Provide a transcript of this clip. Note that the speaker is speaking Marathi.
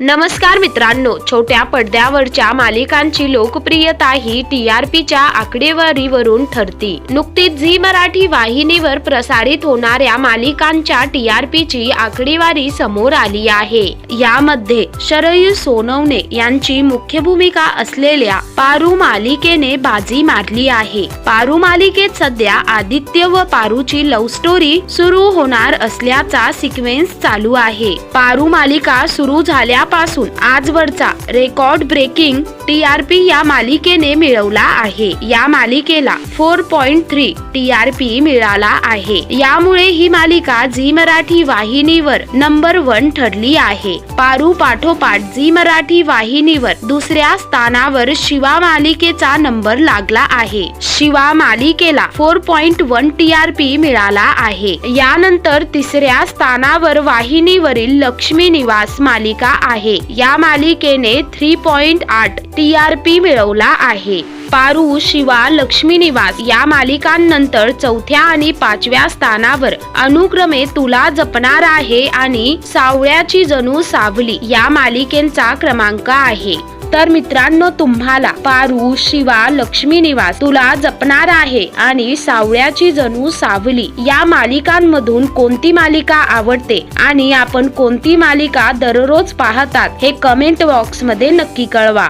नमस्कार मित्रांनो छोट्या पडद्यावरच्या मालिकांची लोकप्रियता ही टी आर पीच्या आकडेवारीवरून ठरती. नुकतीच झी मराठी वाहिनीवर प्रसारित होणाऱ्या मालिकांच्या टी आर पीची आकडेवारी समोर आली आहे. यामध्ये शरयू सोनवणे यांची मुख्य भूमिका असलेल्या पारू मालिकेने बाजी मारली आहे. पारू मालिकेत सध्या आदित्य व पारूची लव्ह स्टोरी सुरू होणार असल्याचा सिक्वेन्स चालू आहे. पारू मालिका सुरू झाल्या झाल्यापासून आजवरचा record breaking T R P या मालिकेने मिळवला आहे. या मालिकेला four point three T R P मिळाला आहे. यामुळे ही मालिका झी मराठी वाहिनीवर नंबर वन ठरली आहे. पारू पाठोपाठ झी मराठी वाहिनीवर दुसऱ्या स्थानावर शिवा मालिकेचा नंबर लागला आहे. शिवा मालिकेला four point one T R P मिळाला आहे. यानंतर तिसऱ्या स्थानावर वाहिनीवरील लक्ष्मी निवास मालिका आहे आहे. या मालिकेने थ्री पॉइंट आठ टी आर पी मिळवला आहे. पारू शिवा लक्ष्मी निवास या मालिकांनंतर चौथ्या आणि पाचव्या स्थानावर अनुक्रमे तुला जपणार आहे आणि सावळ्याची जणू सावली या मालिकेचा क्रमांक आहे. तर मित्रांनो तुम्हाला पारू शिवा लक्ष्मी निवास तुला जपणार आहे. आणि सावळ्याची जणू सावली या मालिकांमधून कोणती मालिका आवडते? आणि आपण कोणती मालिका दररोज पाहतात हे कमेंट बॉक्समध्ये नक्की कळवा.